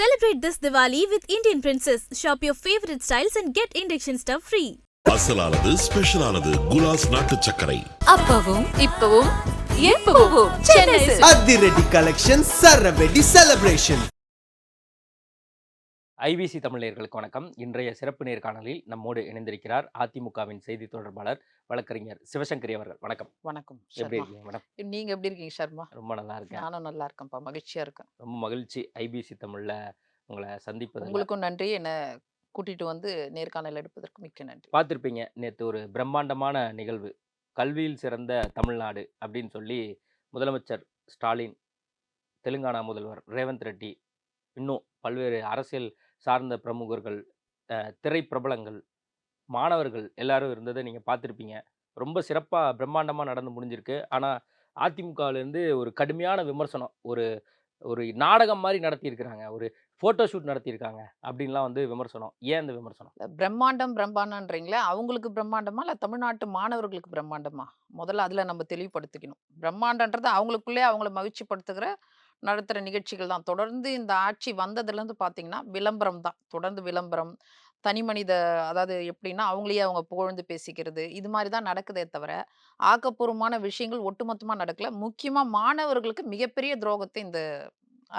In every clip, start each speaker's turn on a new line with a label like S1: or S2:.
S1: Celebrate this Diwali with Indian Princess. Shop your favorite styles and get induction stuff free.
S2: அசலானது ஸ்பெஷலானது குலாஸ் நாட்டு சர்க்கரை
S3: அப்பவும் இப்பவும் எப்பவும் சென்னை.
S4: அதிரடி கலெக்ஷன் சரவெடி செலிப்ரேஷன்
S5: ஐபிசி தமிழர்களுக்கு வணக்கம். இன்றைய சிறப்பு நேர்காணலில் நம்மோடு இணைந்திருக்கிறார் அதிமுகவின் செய்தி தொடர்பாளர் வழக்கறிஞர் சிவசங்கரி அவர்கள். வணக்கம்.
S6: வணக்கம்
S5: எப்படி இருக்கீங்க மேடம்?
S6: நீங்க எப்படி இருக்கீங்க சர்மா?
S5: ரொம்ப நல்லா இருக்கேன்.
S6: நானும் நல்லா இருக்கேன்ப்பா மகிழ்ச்சியா இருக்கேன்.
S5: ரொம்ப மகிழ்ச்சி ஐபிசி தமிழ்ல உங்களை சந்திப்பதில்.
S6: உங்களுக்கும் நன்றி. என்ன கூட்டிட்டு வந்து நேர்காணல் எடுப்பதற்கு மிக்க நன்றி.
S5: பார்த்துருப்பீங்க நேற்று ஒரு பிரம்மாண்டமான நிகழ்வு. கல்வியில் சிறந்த தமிழ்நாடு அப்படின்னு சொல்லி முதலமைச்சர் ஸ்டாலின் தெலுங்கானா முதல்வர் ரேவந்த் ரெட்டி இன்னும் பல்வேறு அரசியல் சார்ந்த பிரமுகர்கள் திரைப்பிரபலங்கள் மாணவர்கள் எல்லாரும் இருந்ததை நீங்கள் பார்த்துருப்பீங்க. ரொம்ப சிறப்பாக பிரம்மாண்டமாக நடந்து முடிஞ்சிருக்கு. ஆனால் அதிமுகவிலேருந்து ஒரு கடுமையான விமர்சனம் ஒரு ஒரு நாடகம் மாதிரி நடத்தியிருக்கிறாங்க ஒரு ஃபோட்டோ ஷூட் நடத்தியிருக்காங்க அப்படின்லாம் வந்து விமர்சனம். ஏன் இந்த விமர்சனம்?
S6: பிரம்மாண்டம் பிரம்மாண்டன்றீங்களே? அவங்களுக்கு பிரம்மாண்டமா இல்லை தமிழ்நாட்டு மாணவர்களுக்கு பிரம்மாண்டமா? முதல்ல அதில் நம்ம தெளிவுபடுத்திக்கணும். பிரம்மாண்டன்றது அவங்களுக்குள்ளே அவங்கள மகிழ்ச்சிப்படுத்துகிற நடத்துகிற நிகழ்ச்சிகள் தான். தொடர்ந்து இந்த ஆட்சி வந்ததுலேருந்து பார்த்தீங்கன்னா விளம்பரம் தான். தொடர்ந்து விளம்பரம் தனி மனித அதாவது எப்படின்னா அவங்களையே அவங்க புகழ்ந்து பேசிக்கிறது இது மாதிரி தான் நடக்குதே தவிர ஆக்கப்பூர்வமான விஷயங்கள் ஒட்டுமொத்தமாக நடக்கல. முக்கியமாக மாணவர்களுக்கு மிகப்பெரிய துரோகத்தை இந்த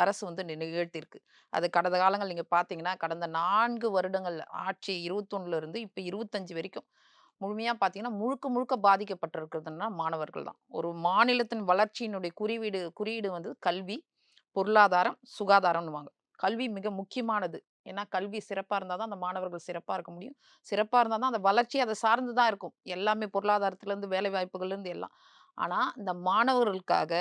S6: அரசு வந்து நிகழ்த்தியிருக்கு. அது கடந்த காலங்கள் நீங்கள் பார்த்தீங்கன்னா கடந்த நான்கு வருடங்கள் ஆட்சி இருபத்தொன்னுலேருந்து இப்போ இருபத்தஞ்சு வரைக்கும் முழுமையாக பார்த்தீங்கன்னா முழுக்க முழுக்க பாதிக்கப்பட்டிருக்கிறதுனா மாணவர்கள் தான். ஒரு மாநிலத்தின் வளர்ச்சியினுடைய குறியீடு குறியீடு வந்து கல்வி பொருளாதாரம் சுகாதாரம்னுவாங்க. கல்வி மிக முக்கியமானது. ஏன்னா கல்வி சிறப்பாக இருந்தால் தான் அந்த மாணவர்கள் சிறப்பாக இருக்க முடியும். சிறப்பாக இருந்தால் தான் அந்த வளர்ச்சி அதை சார்ந்து தான் இருக்கும். எல்லாமே பொருளாதாரத்துலேருந்து வேலை வாய்ப்புகள்லேருந்து எல்லாம். ஆனால் இந்த மாணவர்களுக்காக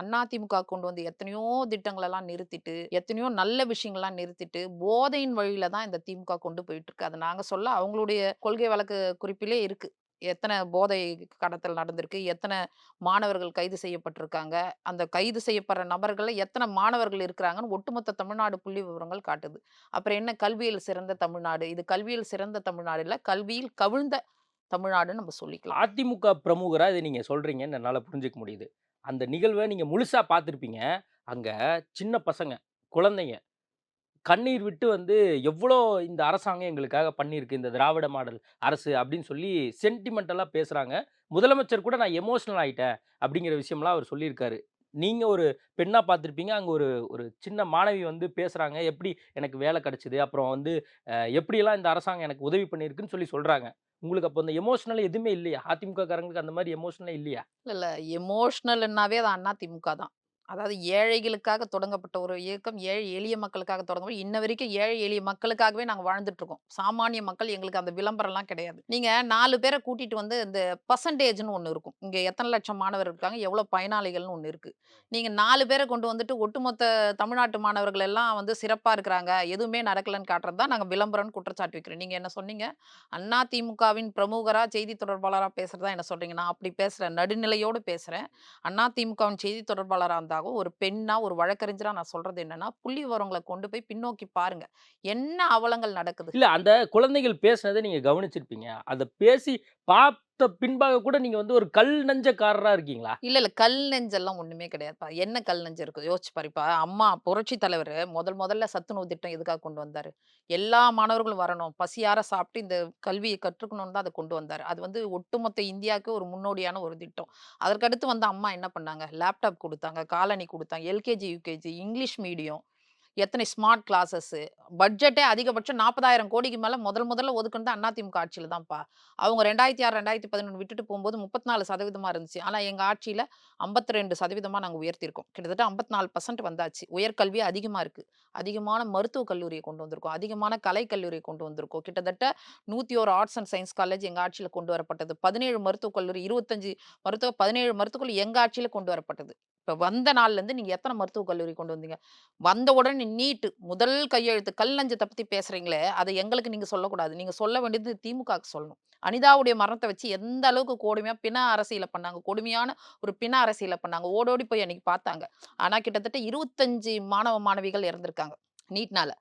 S6: அன் அதிமுக கொண்டு வந்து எத்தனையோ திட்டங்களெல்லாம் நிறுத்திட்டு எத்தனையோ நல்ல விஷயங்கள்லாம் நிறுத்திட்டு போதையின் வழியில தான் இந்த திமுக கொண்டு போயிட்டு இருக்கு அதை நாங்கள் சொல்ல அவங்களுடைய கொள்கை வழக்கு குறிப்பிலே இருக்கு. எத்தனை போதை கடத்தல் நடந்திருக்கு எத்தனை மாணவர்கள் கைது செய்யப்பட்டிருக்காங்க அந்த கைது செய்யப்படுற நபர்களில் எத்தனை மாணவர்கள் இருக்கிறாங்கன்னு ஒட்டுமொத்த தமிழ்நாடு புள்ளி விவரங்கள் காட்டுது. அப்புறம் என்ன கல்வியில் சிறந்த தமிழ்நாடு? இது கல்வியில் சிறந்த தமிழ்நாடு இல்லை கல்வியில் கவிழ்ந்த தமிழ்நாடுன்னு நம்ம சொல்லிக்கலாம்.
S5: அதிமுக பிரமுகராக இதை நீங்கள் சொல்கிறீங்கன்னு என்னால் புரிஞ்சிக்க முடியுது. அந்த நிகழ்வை நீங்கள் முழுசாக பார்த்துருப்பீங்க. அங்கே சின்ன பசங்க குழந்தைங்க கண்ணீர் விட்டு வந்து எவ்வளோ இந்த அரசாங்கம் எங்களுக்காக பண்ணியிருக்கு இந்த திராவிட மாடல் அரசு அப்படின்னு சொல்லி சென்டிமெண்டலாக பேசுகிறாங்க முதலமைச்சர் கூட நான் எமோஷனல் ஆகிட்டேன் அப்படிங்கிற விஷயம்லாம் அவர் சொல்லியிருக்காரு. நீங்கள் ஒரு பெண்ணாக பார்த்துருப்பீங்க. அங்கே ஒரு ஒரு சின்ன மாணவி வந்து பேசுகிறாங்க எப்படி எனக்கு வேலை கிடச்சிது? அப்புறம் வந்து எப்படியெல்லாம் இந்த அரசாங்கம் எனக்கு உதவி பண்ணியிருக்குன்னு சொல்லி சொல்கிறாங்க உங்களுக்கு அப்போ அந்த எமோஷனல் எதுவுமே இல்லையா? அதிமுக காரங்களுக்கு அந்த மாதிரி எமோஷனல் இல்லையா?
S6: இல்லை இல்லை. எமோஷ்னல்னாவே அது அண்ணா திமுக தான். அதாவது ஏழைகளுக்காக தொடங்கப்பட்ட ஒரு இயக்கம் ஏழை எளிய மக்களுக்காக தொடங்க இன்ன வரைக்கும் ஏழை எளிய மக்களுக்காகவே நாங்க வாழ்ந்துட்டு இருக்கோம் சாமானிய மக்கள் எங்களுக்கு அந்த விளம்பரம்லாம் கிடையாது. நீங்க நாலு பேரை கூட்டிட்டு வந்து இந்த பர்சன்டேஜ்னு ஒன்று இருக்கும். இங்க எத்தனை லட்சம் மாணவர் இருக்காங்க எவ்வளவு பயனாளிகள்னு ஒன்று இருக்கு. நீங்க நாலு பேரை கொண்டு வந்துட்டு ஒட்டுமொத்த தமிழ்நாட்டு மாணவர்கள் எல்லாம் வந்து சிறப்பா இருக்கிறாங்க எதுவுமே நடக்கலன்னு காட்டுறது தான் நாங்க விளம்பரம்னு குற்றச்சாட்டு வைக்கிறோம். நீங்க என்ன சொன்னீங்க? அண்ணா திமுகவின் பிரமுகரா செய்தி தொடர்பாளரா பேசுறதா என்ன சொல்றீங்க? நான் அப்படி பேசுறேன் நடுநிலையோடு பேசுறேன். அண்ணா திமுகவின் செய்தி தொடர்பாளராக இருந்தாலும் ஒரு பெண்ணா ஒரு வழக்கறிஞரா நான் சொல்றது என்னன்னா புள்ளி விவரங்களை கொண்டு போய் பின்னோக்கி பாருங்க. என்ன அவலங்கள் நடக்குது?
S5: இல்லை அந்த குழந்தைகள் பேசுனதை நீங்கள் கவனிச்சிருப்பீங்க. அதை பேசி பார்த்த பின்பாக கூட நீங்கள் வந்து ஒரு கல் நெஞ்சக்காரரா இருக்கீங்களா?
S6: இல்ல இல்ல. கல் நெஞ்செல்லாம் ஒண்ணுமே கிடையாதுப்பா என்ன கல் நெஞ்சு இருக்குது யோசிச்சு பாருப்பா. அம்மா புரட்சி தலைவர் முதல் முதல்ல சத்துணவு திட்டம் எதுக்காக கொண்டு வந்தாரு? எல்லா மாணவர்களும் வரணும். பசியார சாப்பிட்டு இந்த கல்வியை கற்றுக்கணும்னு தான் அதை கொண்டு வந்தாரு. அது வந்து ஒட்டுமொத்த இந்தியாவுக்கு ஒரு முன்னோடியான ஒரு திட்டம். அதற்கடுத்து வந்து அம்மா என்ன பண்ணாங்க? லேப்டாப் கொடுத்தாங்க காலனி கொடுத்தாங்க எல்கேஜி யூகேஜி இங்கிலீஷ் மீடியம். எத்தனை ஸ்மார்ட் கிளாஸஸ்? பட்ஜெட்டே அதிகபட்சம் நாற்பதாயிரம் கோடிக்கு மேலே முதல் முதல்ல ஒதுக்குனது அதிமுக ஆட்சியில் தான்ப்பா. அவங்க ரெண்டாயிரத்தி ஆறு ரெண்டாயிரத்தி பதினொன்று விட்டுட்டு போகும்போது முப்பத்தி நாலு சதவீதமாக இருந்துச்சு. ஆனால் எங்கள் ஆட்சியில் ஐம்பத்தி ரெண்டு சதவீதமாக நாங்கள் உயர்த்திருக்கோம் கிட்டத்தட்ட ஐம்பத்தி நாலு பர்சன்ட் வந்தாச்சு. உயர்கல்வி அதிகமாக இருக்குது அதிகமான மருத்துவக் கல்லூரியை கொண்டு வந்திருக்கோம். அதிகமான கலை கல்லூரியை கொண்டு வந்திருக்கோம். கிட்டத்தட்ட நூற்றி ஒரு ஆர்ட்ஸ் அண்ட் சயின்ஸ் காலேஜ் எங்கள் ஆட்சியில் கொண்டு வரப்பட்டது. பதினேழு மருத்துவக் கல்லூரி இருபத்தஞ்சு மருத்துவ பதினேழு மருத்துவக் எங்கள் ஆட்சியில் கொண்டு வரப்பட்டது. இப்போ வந்த நாள்லேருந்து நீங்கள் எத்தனை மருத்துவக் கல்லூரி கொண்டு வந்தீங்க? வந்த உடனே நீட்டு. முதல் கையெழுத்து கல் நஞ்சத்தை பற்றி பேசுகிறீங்களே அதை எங்களுக்கு நீங்கள் சொல்லக்கூடாது. நீங்கள் சொல்ல வேண்டியது திமுகவுக்கு சொல்லணும். அனிதாவுடைய மரணத்தை வச்சு எந்த அளவுக்கு கொடுமையாக பிண அரசியலை பண்ணாங்க? கொடுமையான ஒரு பிண அரசியலை பண்ணாங்க. ஓடோடி போய் அன்னைக்கு பார்த்தாங்க. ஆனால் கிட்டத்தட்ட இருபத்தஞ்சு மாணவ மாணவிகள் இறந்துருக்காங்க. நீட்னால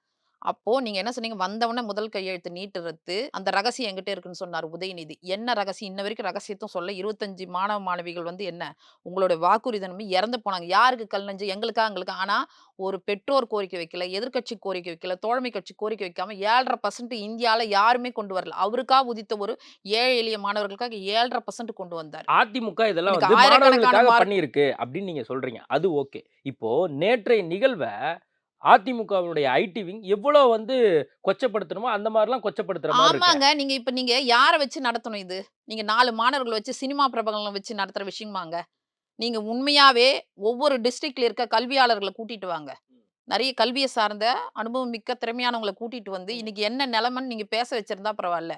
S6: அப்போ நீங்க என்ன சொன்னீங்க? வந்தவொடனே முதல் கையெழுத்து நீட்டுறது அந்த ரகசியம் என்கிட்ட இருக்குன்னு சொன்னார் உதயநிதி. என்ன ரகசியம்? இன்ன வரைக்கும் ரகசியத்தும் சொல்ல இருபத்தஞ்சு மாணவ மாணவிகள் வந்து என்ன? உங்களோட வாக்குறுதி இறந்து போனாங்க. யாருக்கு கல் நெஞ்சு? எங்களுக்கா? எங்களுக்கு? ஆனா ஒரு பெற்றோர் கோரிக்கை வைக்கல எதிர்க்கட்சி கோரிக்கை வைக்கல தோழமை கட்சி கோரிக்கை வைக்காம ஏழரை பர்சன்ட் இந்தியால யாருமே கொண்டு வரல. அவருக்காக உதித்த ஒரு ஏழை எளிய மாணவர்களுக்காக ஏழரை பர்சன்ட் கொண்டு வந்தார்.
S5: அதிமுக இதெல்லாம் பண்ணியிருக்கு அப்படின்னு நீங்க சொல்றீங்க. அது ஓகே. இப்போ நேற்றைய நிகழ்வை அதிமுகவினுடைய ஐடி விங் எவ்வளவு வந்து கொச்சப்படுத்தணுமோ அந்த மாதிரிலாம் கொச்சப்படுத்துற மாதிரி
S6: ஆமாங்க. நீங்க இப்ப நீங்க யார வச்சு நடத்தணும் இது? நீங்க நாலு மாணவர்களை வச்சு சினிமா பிரபலங்களை வச்சு நடத்துற விஷயமாங்க. நீங்க உண்மையாவே ஒவ்வொரு டிஸ்ட்ரிக்ட்ல இருக்க கல்வியாளர்களை கூட்டிட்டு வாங்க. நிறைய கல்வியை சார்ந்த அனுபவம் மிக்க திறமையானவங்களை கூட்டிட்டு வந்து இன்னைக்கு என்ன நிலைமைன்னு நீங்க பேச வச்சிருந்தா பரவாயில்ல.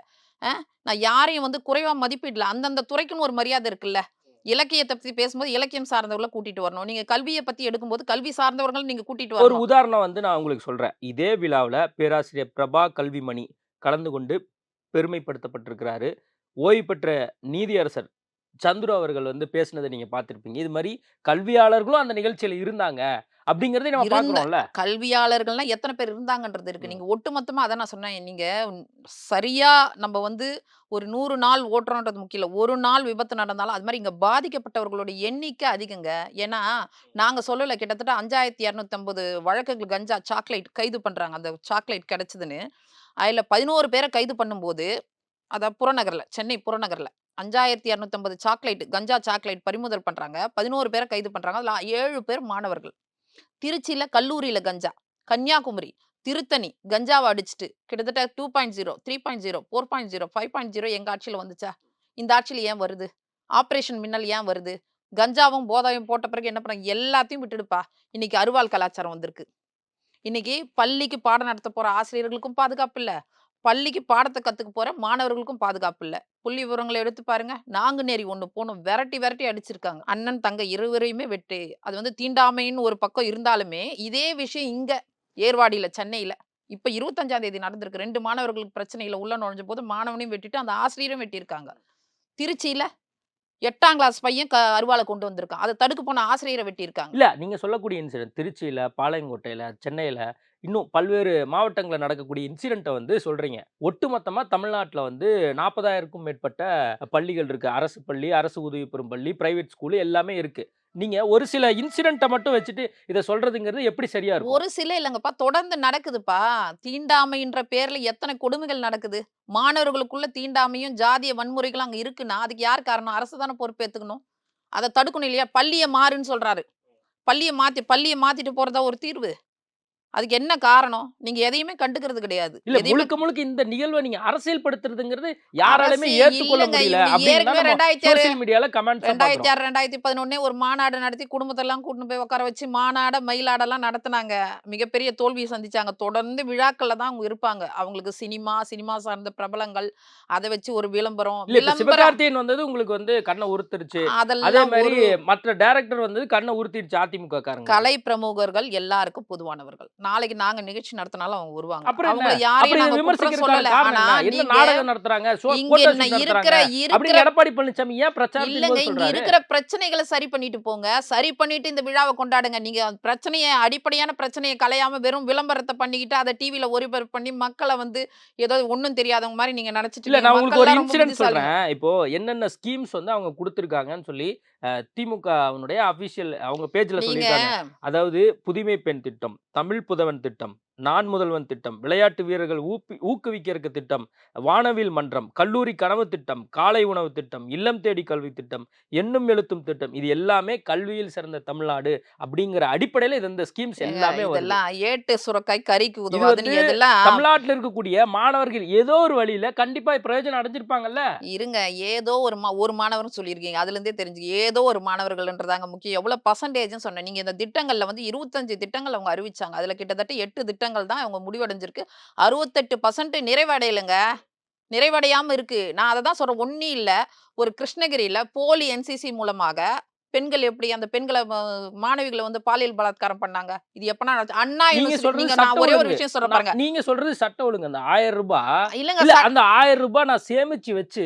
S6: நான் யாரையும் வந்து குறைவா மதிப்பிடல. அந்தந்த துறைக்குன்னு ஒரு மரியாதை இருக்குல்ல. இலக்கியத்தை பத்தி பேசும்போது இலக்கியம் சார்ந்தவர்களை கூட்டிட்டு வரணும். நீங்க கல்வியை பத்தி எடுக்கும்போது கல்வி சார்ந்தவர்கள் நீங்க கூட்டிட்டு
S5: ஒரு
S6: வரணும்.
S5: உதாரணம் வந்து நான் உங்களுக்கு சொல்றேன். இதே விழாவில் பேராசிரியர் பிரபா கல்விமணி கலந்து கொண்டு பெருமைப்படுத்தப்பட்டிருக்கிறாரு. ஓய்வு பெற்ற நீதியரசர் சந்துரு அவர்கள் வந்து பேசுனதை நீங்க பார்த்திருப்பீங்க. இது மாதிரி கல்வியாளர்களும் அந்த நிகழ்ச்சியில இருந்தாங்க அப்படிங்கறதை நம்ம
S6: இருந்த
S5: பார்க்கறோம்ல.
S6: கல்வியாளர்கள்லாம் எத்தனை பேர் இருந்தாங்கன்றது இருக்கு. நீங்க ஒட்டுமொத்தமா அதான் நான் சொன்னேன். நீங்க சரியா நம்ம வந்து ஒரு நூறு நாள் ஓட்டுறோன்றது முக்கியம் இல்ல. ஒரு நாள் விபத்து நடந்தாலும் அது மாதிரி இங்க பாதிக்கப்பட்டவர்களோட எண்ணிக்கை அதிகங்க. ஏன்னா நாங்க சொல்லல கிட்டத்தட்ட அஞ்சாயிரத்தி இரநூத்தம்பது வழக்குகள் கஞ்சா சாக்லேட் கைது பண்றாங்க. அந்த சாக்லேட் கிடைச்சதுன்னு. அதுல பதினோரு பேரை கைது பண்ணும்போது அதான் புறநகர்ல சென்னை புறநகர்ல அஞ்சாயிரத்தி இரநூத்தம்பது சாக்லேட் கஞ்சா சாக்லேட் பறிமுதல் பண்றாங்க. பதினோரு பேரை கைது பண்றாங்க. அதுல ஏழு பேர் மாணவர்கள். திருச்சியில கல்லூரியில கஞ்சா கன்னியாகுமரி திருத்தணி கஞ்சாவை அடிச்சுட்டு கிட்டத்தட்ட two point zero three point zero four point zero five point zero எங்க ஆட்சியில் வந்துச்சா? இந்த ஆட்சியில ஏன் வருது? ஆபரேஷன் மின்னல் ஏன் வருது? கஞ்சாவும் போதாவும் போட்ட பிறகு என்ன பண்ணாங்க? எல்லாத்தையும் விட்டுடுப்பா. இன்னைக்கு அருவாள் கலாச்சாரம் வந்திருக்கு. இன்னைக்கு பள்ளிக்கு பாடம் நடத்த போற ஆசிரியர்களுக்கும் பாதுகாப்பு இல்ல. பள்ளிக்கு பாடத்தை கற்றுக்க போகிற மாணவர்களுக்கும் பாதுகாப்பு இல்லை. புள்ளி விவரங்களை எடுத்து பாருங்க. நாங்குநேரி ஒன்று போகணும் விரட்டி விரட்டி அடிச்சிருக்காங்க. அண்ணன் தங்க இருவரையுமே வெட்டு. அது வந்து தீண்டாமைன்னு ஒரு பக்கம் இருந்தாலுமே இதே விஷயம் இங்கே ஏர்வாடியில் சென்னையில். இப்போ இருபத்தஞ்சாம் தேதி நடந்திருக்கு. ரெண்டு மாணவர்களுக்கு பிரச்சனையில் உள்ள நுழைஞ்ச போது மாணவனையும் வெட்டிட்டு அந்த ஆசிரியரும் வெட்டியிருக்காங்க. திருச்சியில் எட்டாம் கிளாஸ் பையன் க அருவாளை கொண்டு வந்திருக்கான். அதை தடுக்க போன ஆசிரியரை வெட்டியிருக்காங்க.
S5: இல்லை நீங்கள் சொல்லக்கூடிய இன்சிடென்ட் திருச்சியில் பாளையங்கோட்டையில் சென்னையில் இன்னும் பல்வேறு மாவட்டங்களில் நடக்கக்கூடிய இன்சிடெண்ட்டை வந்து சொல்கிறீங்க ஒட்டுமொத்தமாக தமிழ்நாட்டில் வந்து நாற்பதாயிரக்கும் மேற்பட்ட பள்ளிகள் இருக்குது அரசு பள்ளி அரசு உதவி பெறும் பள்ளி ப்ரைவேட் ஸ்கூலு எல்லாமே இருக்குது நீங்க ஒரு சில இன்சிடென்ட்டை மட்டும் வச்சுட்டு இதை சொல்றதுங்கிறது எப்படி சரியா இருக்கும்?
S6: ஒரு சில இல்லைங்கப்பா. தொடர்ந்து நடக்குதுப்பா. தீண்டாமைன்ற பேர்ல எத்தனை கொடுமைகள் நடக்குது. மாணவர்களுக்குள்ள தீண்டாமையும் ஜாதிய வன்முறைகளும் அங்க இருக்குன்னா அதுக்கு யார் காரணம்? அரசு தானே பொறுப்பேற்றுக்கணும் அதை தடுக்கணும் இல்லையா? பள்ளியை மாறுன்னு சொல்றாரு. பள்ளியை மாத்தி பள்ளியை மாத்திட்டு போறதா ஒரு தீர்வு? அதுக்கு என்ன காரணம்? நீங்க எதையுமே கண்டுக்கிறது கிடையாது.
S5: இல்ல முழுக்க முழுக்க இந்த நிகழ்வை நீங்க அரசியல்படுத்துறதுங்கிறது யாராலுமே
S6: அரசியல்
S5: ஏற்றுக்கொள்ள முடியல
S6: ரெண்டாயிரத்தி ஆறு ரெண்டாயிரத்தி ஆறு ரெண்டாயிரத்தி பதினொன்னே ஒரு மாநாடு நடத்தி குடும்பத்தெல்லாம் கூட்டிட்டு போய் உட்கார வச்சு மாநாட மயிலாடெல்லாம் நடத்துனாங்க. மிகப்பெரிய தோல்வியை சந்திச்சாங்க. தொடர்ந்து விழாக்கள்ல தான் அவங்க இருப்பாங்க. அவங்களுக்கு சினிமா சினிமா சார்ந்த பிரபலங்கள் அதை வச்சு ஒரு விளம்பரம்
S5: சிவகார்த்தியன் வந்தது உங்களுக்கு வந்து கண்ணை உறுத்துருச்சு. அதே மாதிரி மற்ற டைரக்டர் வந்தது கண்ணை உறுத்திடுச்சு அதிமுக
S6: கலை பிரமுகர்கள் எல்லாருக்கும் பொதுவானவர்கள். நாளைக்கு நாங்க நிகழ்ச்சி நடத்தினாலும் அவங்க வருவாங்க? அவங்கள யாரையும்
S5: விமர்சிக்கிறதுக்கான
S6: சொல்லல. ஆனா நீங்க
S5: நாடகம் நடத்துறாங்க?
S6: இங்க இருக்கிற இருக்கிற
S5: எடப்பாடி பழனிசாமி ஏன் பிரச்சாரத்தின்
S6: இல்லங்க இங்க இருக்கிற பிரச்சனைகளை சரி பண்ணிட்டு போங்க. சரி பண்ணிட்டு இந்த விழாவை கொண்டாடுங்க. நீங்க பிரச்சனையை அடிப்படையான பிரச்சனையை கலையாம வெறும் விளம்பரத்தை பண்ணிக்கிட்டு அதை டிவில ஒளிபரப்பு பண்ணி மக்களை வந்து ஏதோ ஒண்ணும் தெரியாதவங்க மாதிரி நீங்க நினைச்சிட்டு
S5: இல்ல. நான் உங்களுக்கு ஒரு இன்சிடென்ட். சொல்றேன். இப்போ என்னென்ன ஸ்கீம்ஸ் வந்து அவங்க கொடுத்துருக்காங்கன்னு சொல்லி திமுக அவனுடைய அபிஷியல் அவங்க பேஜ்ல சொல்லியிருக்காங்க. அதாவது புதுமை பெண் திட்டம் தமிழ் அற்புதவன் திட்டம். நான் முதல்வன் திட்டம் விளையாட்டு வீரர்கள் ஊப்பி ஊக்குவிக்கிறதுக்கு திட்டம் வானவில் மன்றம் கல்லூரி கனவு திட்டம் காலை உணவு திட்டம் இல்லம் தேடி கல்வி திட்டம் எண்ணும் எழுத்தும் திட்டம் இது எல்லாமே கல்வியில் சிறந்த தமிழ்நாடு அப்படிங்கிற அடிப்படையில இது இந்த ஸ்கீம்ஸ் எல்லாமே
S6: ஏட்டு சுரக்காய் கறிக்கு
S5: தமிழ்நாட்டில் இருக்கக்கூடிய மாணவர்கள் ஏதோ ஒரு வழியில கண்டிப்பா பிரயோஜனம் அடைஞ்சிருப்பாங்கல்ல?
S6: இருங்க ஏதோ ஒரு ஒரு மாணவர்னு சொல்லியிருக்கீங்க. அதுல இருந்தே தெரிஞ்சு ஏதோ ஒரு மாணவர்கள்ன்றதாங்க முக்கியம். எவ்வளவு பர்சன்டேஜ்னு சொன்னேன். நீங்க இந்த திட்டங்கள்ல வந்து இருபத்தஞ்சு திட்டங்கள் அவங்க அறிவிச்சாங்க. அதுல கிட்டத்தட்ட எட்டு திட்டங்கள் தான் அவங்க முடிவடைஞ்சிருக்கு. அறுபத்தெட்டு பர்சன்ட் நிறைவடையலைங்க. நிறைவடையாம இருக்கு. நான் அதை தான் சொல்றேன். ஒன்னும் இல்ல. ஒரு கிருஷ்ணகிரியில போலி என்சிசி மூலமாக பெண்கள் எப்படி அந்த பெண்களை மாணவிகளை வந்து பாலியல் பலாத்காரம் பண்ணாங்க. இது எப்பனா? அண்ணா
S5: நீங்க சட்ட
S6: நான் ஒரே ஒரு. விஷயம் சொல்றேன் பாருங்க.
S5: நீங்க சொல்றது சட்ட ஒழுங்கு. அந்த ஆயிரம் ரூபாய்
S6: இல்லங்க
S5: அந்த ஆயிரம் ரூபாய் நான் சேமிச்சு வச்சு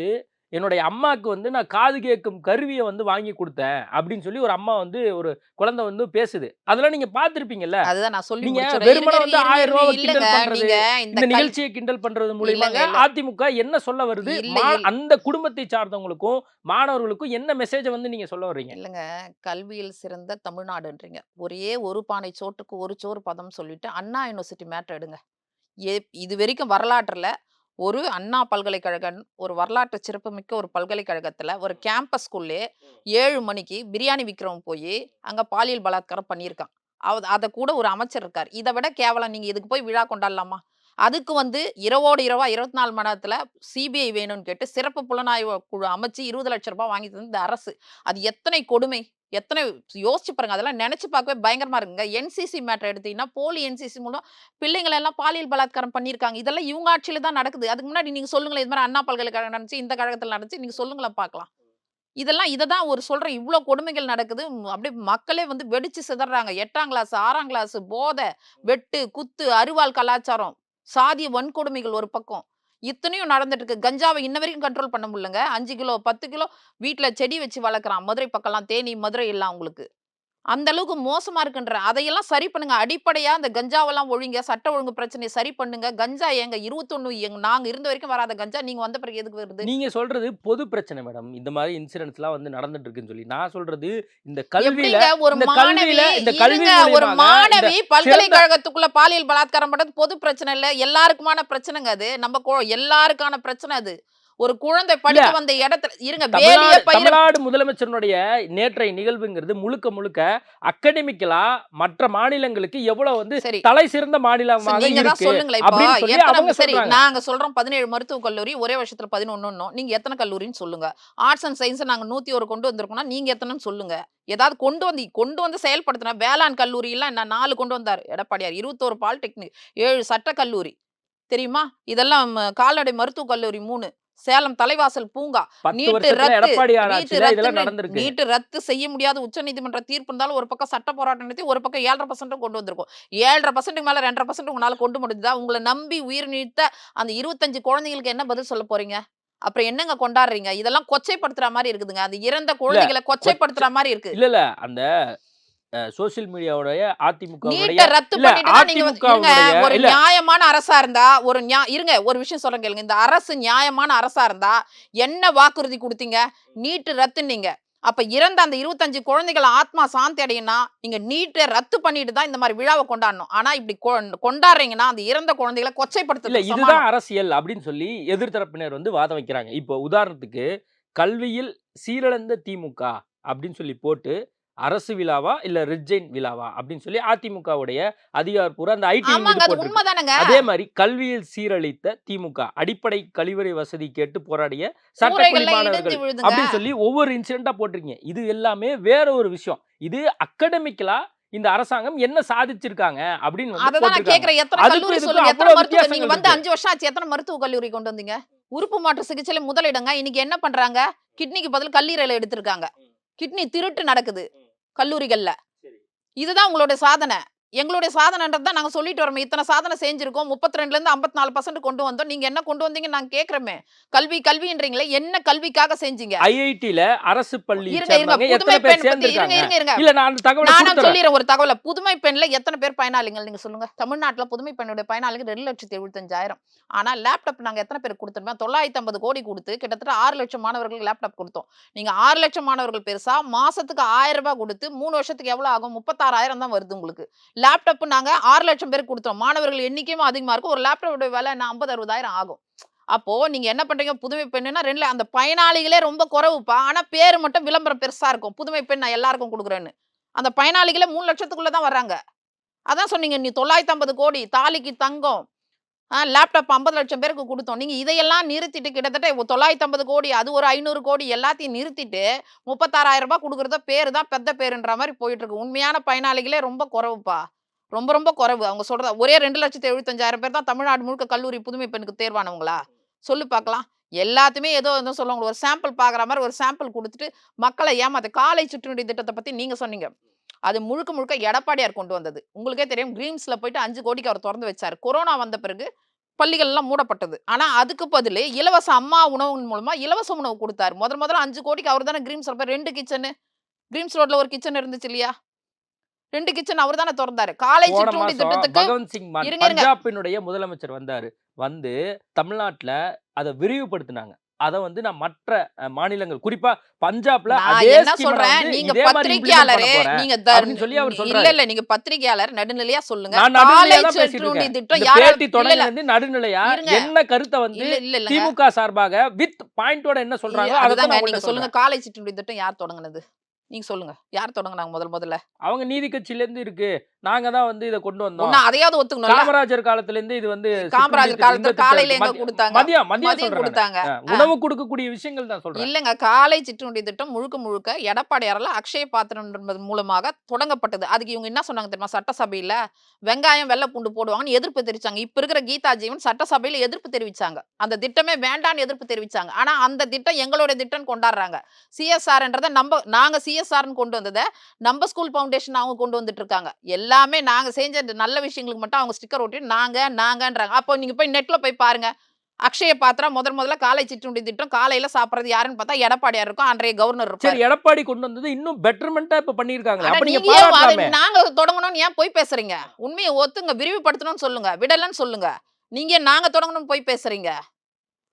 S5: என்னுடைய அம்மாக்கு வந்து நான் காது கேட்கும் கருவியை வந்து வாங்கி கொடுத்தேன் அப்படின்னு சொல்லி ஒரு அம்மா வந்து ஒரு குழந்தை வந்து பேசுது. அதெல்லாம் நீங்க பார்த்திருப்பீங்கல்ல?
S6: அதுதான் நான் சொல்லி
S5: நீங்க
S6: முடிச்சிடுறேன்.
S5: வெறுமனே
S6: இருங்க,
S5: வந்து
S6: இருங்க,
S5: 1000
S6: இருங்க,
S5: ரூபாவை கிண்டல் பண்றது, இந்த நிகழ்ச்சியை கிண்டல் பண்றது மூலியமாக
S6: இல்ல.
S5: அதிமுக என்ன சொல்ல வருது. அந்த குடும்பத்தை சார்ந்தவங்களுக்கும் மாணவர்களுக்கும் என்ன மெசேஜ் வந்து நீங்க சொல்ல வர்றீங்க?
S6: இல்லைங்க. கல்வியில் சிறந்த தமிழ்நாடுன்றீங்க. ஒரே ஒரு பானை சோற்றுக்கு ஒரு சோறு பதம் சொல்லிட்டு அண்ணா யூனிவர்சிட்டி மேட்டர் எடுங்க. இது வரைக்கும் வரலாற்றுல ஒரு அண்ணா பல்கலைக்கழகம் ஒரு வரலாற்று சிறப்புமிக்க ஒரு பல்கலைக்கழகத்துல ஒரு கேம்பஸ்குள்ளே ஏழு மணிக்கு பிரியாணி விற்கிறவன் போய் அங்க பாலியல் பலாத்காரம் பண்ணியிருக்கான். அவ அதை கூட ஒரு அமைச்சர் இருக்கார். இதை விட கேவலம் நீங்க இதுக்கு போய் விழா கொண்டாடலாமா? அதுக்கு வந்து இரவோடு இரவா இருபத்தி நாலு மணி நேரத்துல சிபிஐ வேணும்னு கேட்டு சிறப்பு புலனாய்வு குழு அமைச்சு இருபது லட்சம் ரூபாய் வாங்கி தந்து இந்த அரசு. அது எத்தனை கொடுமை? எத்தனை யோசிச்சு பாருங்க. அதெல்லாம் நினைச்சு பார்க்கவே பயங்கரமா இருக்குங்க. என்சிசி மேட்டர் எடுத்தீங்கன்னா போலி என்சிசி மூலம் பிள்ளைங்களை எல்லாம் பாலியல் பலாத்காரம் பண்ணியிருக்காங்க. இதெல்லாம் இவங்க ஆட்சியில தான் நடக்குது. அதுக்கு முன்னாடி நீங்க சொல்லுங்களேன் இது மாதிரி அண்ணா பல்கலைக்கழகம் நடந்துச்சு இந்த கழகத்தில் நடந்துச்சு நீங்க சொல்லுங்களேன் பார்க்கலாம். இதெல்லாம் இதை தான் ஒரு சொல்றேன். இவ்வளோ கொடுமைகள் நடக்குது. அப்படியே மக்களே வந்து வெடிச்சு சிதறாங்க. எட்டாம் கிளாஸ் ஆறாம் கிளாஸ் போதை வெட்டு குத்து அருவாள் கலாச்சாரம் சாதிய வன்கொடுமைகள் ஒரு பக்கம். இத்தனையும் நடந்துட்டு இருக்கு கஞ்சாவை இன்ன வரைக்கும் கண்ட்ரோல் பண்ண முடியலங்க. அஞ்சு கிலோ பத்து கிலோ வீட்டில் செடி வச்சு வளர்க்குறான். மதுரை பக்கம்லாம் தேனி மதுரை எல்லாம் உங்களுக்கு. அந்த அளவுக்கு மோசமா இருக்குன்ற அதையெல்லாம் சரி பண்ணுங்க. அடிப்படையா இந்த கஞ்சாவெல்லாம் ஒழிங்க சட்ட ஒழுங்கு பிரச்சனையை சரி பண்ணுங்க. கஞ்சா ஏங்க இருபத்தொன்னு எங்க நாங்க இருந்த வரைக்கும் வராத கஞ்சா நீங்க வந்த பிறகு எதுக்கு வருது?
S5: நீங்க சொல்றது பொது பிரச்சனை மேடம். இந்த மாதிரி இன்சிடென்ட்ஸ் எல்லாம் வந்து நடந்துட்டு இருக்குன்னு சொல்லி. நான் சொல்றது இந்த கல்வியில
S6: ஒரு
S5: இந்த
S6: மாணவி
S5: கல்வியில இந்த கல்வி
S6: ஒரு மாணவி பல்கலைக்கழகத்துக்குள்ள பாலியல் பலாத்காரம் பண்றது பொது பிரச்சனை இல்ல. எல்லாருக்குமான பிரச்சனைங்க அது. நம்ம எல்லாருக்கான பிரச்சனை அது. ஒரு குழந்தை படிக்க வந்த இடத்துல இருங்க
S5: தமிழ்நாடு முதலமைச்சருடைய நேற்றைய நிகழ்வுங்கிறது முழுக்க முழுக்க அகடமிக்கலா மற்ற மாநிலங்களுக்கு எவ்வளவு வந்து
S6: சரி.
S5: தலை சிறந்த மாநிலமாக
S6: நீங்க தான்
S5: இருக்கு
S6: சொல்லுங்களேன். இப்போ சரி நாங்க சொல்றோம் பதினேழு மருத்துவக் கல்லூரி ஒரே வருஷத்துல பதினொன்னு நீங்க எத்தனை கல்லூரின்னு சொல்லுங்க. ஆர்ட்ஸ் அண்ட் சயின்ஸ் நாங்க நூத்தி ஒரு கொண்டு வந்திருக்கோம்னா நீங்க எத்தனைன்னு சொல்லுங்க. ஏதாவது கொண்டு வந்து கொண்டு வந்து செயல்படுத்தினா வேளாண் கல்லூரி எல்லாம் என்ன நாலு கொண்டு வந்தார். எடப்பாடியார் இருபத்தோரு பாலிடெக்னிக் ஏழு சட்ட கல்லூரி. தெரியுமா? இதெல்லாம் கால்நடை மருத்துவக் கல்லூரி மூணு. சேலம் தலைவாசல் பூங்கா. நீட்டு ரத்து நீட்டு ரத்து
S5: நடந்திருக்கு.
S6: நீட்டு ரத்து செய்ய முடியாத உச்சநீதிமன்ற தீர்ப்பு இருந்தாலும் ஒரு பக்கம் சட்ட போராட்டம் நடத்தி ஒரு பக்கம் ஏழரை பர்சன்ட் கொண்டு வந்திருக்கும். ஏழரை பர்சன்ட்டுக்கு மேல ரெண்டரை பர்சன்ட் உங்களால கொண்டு முடிஞ்சதா? உங்களை நம்பி உயிர் நீத்த அந்த இருபத்தஞ்சு குழந்தைங்களுக்கு என்ன பதில் சொல்ல போறீங்க? அப்புறம் என்னங்க கொண்டாடுறீங்க? இதெல்லாம் கொச்சைப்படுத்துற மாதிரி இருக்குதுங்க. அந்த இறந்த குழந்தைகளை கொச்சைப்படுத்துற மாதிரி இருக்கு.
S5: இல்ல இல்ல. அந்த சோசியல் மீடியாவுடைய அதிமுக
S6: ரத்து ஒரு. நியாயமான அரசா இருந்தா ஒரு இருங்க ஒரு விஷயம் சொல்றேன் கேளுங்க. இந்த அரசு நியாயமான அரசா இருந்தா என்ன வாக்குறுதி கொடுத்தீங்க? நீட்டு ரத்துனீங்க அப்ப இறந்த அந்த இருபத்தஞ்சு குழந்தைகள் ஆத்மா சாந்தி அடையணும்னா நீங்க நீட்டை ரத்து பண்ணிட்டு தான் இந்த மாதிரி விழாவை கொண்டாடணும். ஆனா இப்படி கொண்டாடுறீங்கன்னா அந்த இறந்த குழந்தைகளை கொச்சைப்படுத்த
S5: இதுதான் அரசியல் அப்படின்னு சொல்லி எதிர்த்தரப்பினர் வந்து வாதம் வைக்கிறாங்க. இப்போ உதாரணத்துக்கு கல்வியில் சீரழிந்த திமுக அப்படின்னு சொல்லி போட்டு அரசு விழாவா? இல்ல ரிஜைன் விழாவா? அப்படின்னு சொல்லி அதிமுகவுடைய அதிகாரப்பூர்வ அந்த ஐடி
S6: அது
S5: மாதிரி கல்வியில் சீரழித்த திமுக அடிப்படை கழிவறை வசதி கேட்டு போராடிய
S6: கூரைகள்ல
S5: மாணவர்கள் அப்படின்னு சொல்லி ஒவ்வொரு இன்சிடென்ட்டா போட்டிருக்கீங்க. இது எல்லாமே வேற ஒரு விஷயம். இது அகடமிக்கலா இந்த அரசாங்கம் என்ன சாதிச்சிருக்காங்க அப்படின்னு போட்டிருக்காங்க.
S6: கேக்குறேன். எத்தனை கல்லூரி சொல்லுங்க எத்தனை மருத்துவ நீங்க வந்து. அஞ்சு வருஷம் ஆச்சு. எத்தனை மருத்துவ கல்லூரி கொண்டு வந்தீங்க? உறுப்பு மாற்று சிகிச்சையில முதலிடங்க. இன்னைக்கு என்ன பண்றாங்க? கிட்னிக்கு பதில் கல்லீரலை எடுத்திருக்காங்க. கிட்னி திருட்டு நடக்குது. கல்லூரிகள்ல. இதுதான் உங்களுடைய சாதனை. எங்களுடைய சாதனைன்றது தான் நாங்க சொல்லிட்டு வரோம். இத்தனை சாதனை செஞ்சிருக்கோம். முப்பத்தி ரெண்டுல இருந்து ஐம்பத்தி நாலு பர்சன்ட் கொண்டு வந்தோம். நீங்க என்ன கொண்டு வந்தீங்கன்னு நாங்க கேக்குறோமே கல்வி கல்வின்றீங்களே என்ன கல்விக்காக செஞ்சீங்க?
S5: ஐஐடில அரசு பள்ளி
S6: இருங்க இருங்க. புதுமை
S5: எத்தனை பேர்
S6: பெண் பத்தி இருங்க
S5: சேர்ந்திருக்காங்க?
S6: இருங்க இருங்க.
S5: இல்ல நான் தகவலை
S6: நானும். சொல்லிடுறேன் ஒரு தகவலை. புதுமை பெண்ல எத்தனை பேர் பயனாளிகள்? நீங்க சொல்லுங்க. தமிழ்நாட்டுல புதுமை பெண்ணுடைய பயனாளிகள் ரெண்டு லட்சத்தி எழுபத்தஞ்சாயிரம் ஆனா லேப்டாப் நாங்க எத்தனை பேர் கொடுத்துருப்போம் தொள்ளாயிரத்தி ஐம்பது கோடி கொடுத்து கிட்டத்தட்ட ஆறு லட்சம் மாணவர்களுக்கு லேப்டாப் கொடுத்தோம். நீங்க ஆறு லட்சம் மாணவர்கள் பெருசா மாசத்துக்கு ஆயிரம் ரூபாய் கொடுத்து மூணு வருஷத்துக்கு எவ்வளவு ஆகும்? முப்பத்தாறாயிரம் தான் வருது உங்களுக்கு. லேப்டாப் நாங்கள் ஆறு லட்சம் பேருக்கு கொடுத்தோம். மாணவர்கள் எண்ணிக்கையும் அதிகமாக இருக்கும். ஒரு லேப்டாப்போட விலை நான் ஐம்பது அறுபதாயிரம் ஆகும். அப்போது நீங்கள் என்ன பண்ணுறீங்க புதுமை பெண்ணுன்னா ரெண்டு அந்த பயனாளிகளே ரொம்ப குறைவுப்பா. ஆனால் பேர் மட்டும் விளம்பரம் பெருசாக இருக்கும். புதுமை பெண் நான் எல்லாருக்கும் கொடுக்குறேன்னு. அந்த பயனாளிகளே மூணு லட்சத்துக்குள்ளே தான் வர்றாங்க. அதான் சொன்னீங்க நீ தொள்ளாயிரத்தி ஐம்பது கோடி தாலிக்கு தங்கம் லேப்டாப் ஐம்பது லட்சம் பேருக்கு கொடுத்தோம். நீங்கள் இதையெல்லாம் நிறுத்திட்டு கிட்டத்தட்ட தொள்ளாயிரத்தி ஐம்பது கோடி அது ஒரு ஐநூறு கோடி எல்லாத்தையும் நிறுத்திட்டு முப்பத்தாறாயிரம் ரூபாய் கொடுக்குறத பேர் தான் பெத்த பேருன்ற மாதிரி போயிட்டு இருக்கு. உண்மையான பயனாளிகளே ரொம்ப குறைவுப்பா. ரொம்ப ரொம்ப குறவு. அவங்க சொல்கிறத ஒரே ரெண்டு லட்சத்தி எழுபத்தஞ்சாயிரம் பேர் தான் தமிழ்நாடு முழுக்க கல்லூரி புதுமை பெண்ணுக்கு தேர்வானவங்களா? சொல்லு பார்க்கலாம் எல்லாத்தையுமே ஏதோ ஏதோ சொல்லுவாங்க. ஒரு சாம்பிள் பார்க்குற மாதிரி ஒரு சாம்பிள் கொடுத்துட்டு மக்களை ஏமாத்த. காலை சுற்றுநுடைய திட்டத்தை பற்றி நீங்கள் சொன்னீங்க. அது முழுக்க முழுக்க எடப்பாடியார் கொண்டு வந்தது. உங்களுக்கே தெரியும் கிரீம்ஸ்ல போயிட்டு அஞ்சு கோடிக்கு அவர் திறந்து வச்சாரு. கொரோனா வந்த பிறகு பள்ளிகள் எல்லாம் மூடப்பட்டது. ஆனா அதுக்கு பதிலு இலவச அம்மா உணவின் மூலமா இலவச உணவு கொடுத்தாரு. முதல் முதல்ல அஞ்சு கோடிக்கு அவர் தானே கிரீம்ஸ் ரோட்ல ரெண்டு கிச்சனு கிரீம்ஸ் ரோட்ல ஒரு கிச்சன் இருந்துச்சு இல்லையா? ரெண்டு கிச்சன் அவர் தானே திறந்தாரு. காலை சிற்றுண்டி திட்டத்துக்கு
S5: பகவந்த் சிங். பஞ்சாபினுடைய முதலமைச்சர் வந்தாரு. வந்து தமிழ்நாட்டுல அதை விரிவுபடுத்தினாங்க. அதை வந்து நான் மற்ற மாநிலங்கள் குறிப்பா பஞ்சாப்ல
S6: என்ன சொல்றேன்? நீங்க பத்திரிகையாளரே நீங்க
S5: சொல்லி அவர்
S6: இல்ல
S5: சொல்றாரு.
S6: இல்ல நீங்க பத்திரிகையாளர் நடுநிலையா சொல்லுங்க.
S5: நான்
S6: காலை
S5: நடுநிலையா தான் பேசிட்டு
S6: சிற்றுண்டி
S5: இருக்கேன்.
S6: திட்டம் இல்ல, இல்ல,
S5: தொடங்கினது நடுநிலையா. என்ன கருத்தை வந்து
S6: இல்ல இல்ல
S5: திமுக சார்பாக வித் பாயிண்டோட என்ன சொல்றாங்க
S6: இல்ல,
S5: அதை தான்
S6: அதுதாங்க
S5: நான்
S6: நீங்க சொல்லுங்க.
S5: சொல்றேன்.
S6: காலை சிற்றுண்டி திட்டம் யார் தொடங்குனது? நீங்க சொல்லுங்க. யார் தொடங்குனாங்க முதல் முதல்ல?
S5: அவங்க நீதி கட்சியில இருந்து இருக்கு. நாங்க தான் வந்து இதை கொண்டு வந்தோம்.
S6: அதையாவது ஒத்துக்கணும்ல?
S5: காமராஜர் காலத்துல இருந்து இது வந்து
S6: காமராஜர் காலத்துல காலையில. எங்க கொடுத்தாங்க?
S5: மதியம் மதியம்
S6: கொடுத்தாங்க.
S5: உணவு கொடுக்கக்கூடிய விஷயங்கள் தான் சொல்றேன்.
S6: இல்லங்க காலை சிற்றுண்டி திட்டம் முழுக்க முழுக்க எடப்பாடியாரால அக்ஷய பாத்திரம் என்பது மூலமாக தொடங்கப்பட்டது. அதுக்கு இவங்க என்ன சொன்னாங்க தெரியுமா? சட்டசபையில வெங்காயம் வெள்ளை பூண்டு போடுவாங்கன்னு எதிர்ப்பு தெரிவிச்சாங்க. இப்ப இருக்கிற கீதா ஜீவன் சட்டசபையில எதிர்ப்பு தெரிவிச்சாங்க. அந்த திட்டமே வேண்டான்னு எதிர்ப்பு தெரிவிச்சாங்க. ஆனா அந்த திட்டம் எங்களோட திட்டம் கொண்டாடுறாங்க. சிஎஸ்ஆர்ன்றதை நம்ம நாங்க சிஎஸ்ஆர்னு கொண்டு வந்ததை நம்ம ஸ்கூல் ஃபவுண்டேஷன் அவங்க கொண்டு வந்துட்டு இருக்காங்க எல்லாமே நாங்க செஞ்ச நல்ல விஷயங்களுக்கு மட்டும் அவங்க ஸ்டிக்கர் ஒட்டி நாங்க நாங்கன்றாங்க. அப்போ நீங்க போய் நெட்ல போய் பாருங்க. அக்ஷய பாத்திரம் முதல் முதல்ல காலை சிற்றுண்டி திட்டம் காலையில சாப்பிடுறது யாருன்னு பார்த்தா எடப்பாடியார் இருக்கும் அன்றைய கவர்னர்
S5: சரி எடப்பாடி கொண்டு வந்தது இன்னும் பெட்டர்மெண்டா இப்ப பண்ணிருக்காங்க நீங்க
S6: தொடங்கணும்னு ஏன் போய் பேசுறீங்க? உண்மையை ஒத்துங்க விரிவுபடுத்தணும்னு சொல்லுங்க. விடலன்னு சொல்லுங்க. நீங்க நாங்க தொடங்கணும்னு போய் பேசுறீங்க?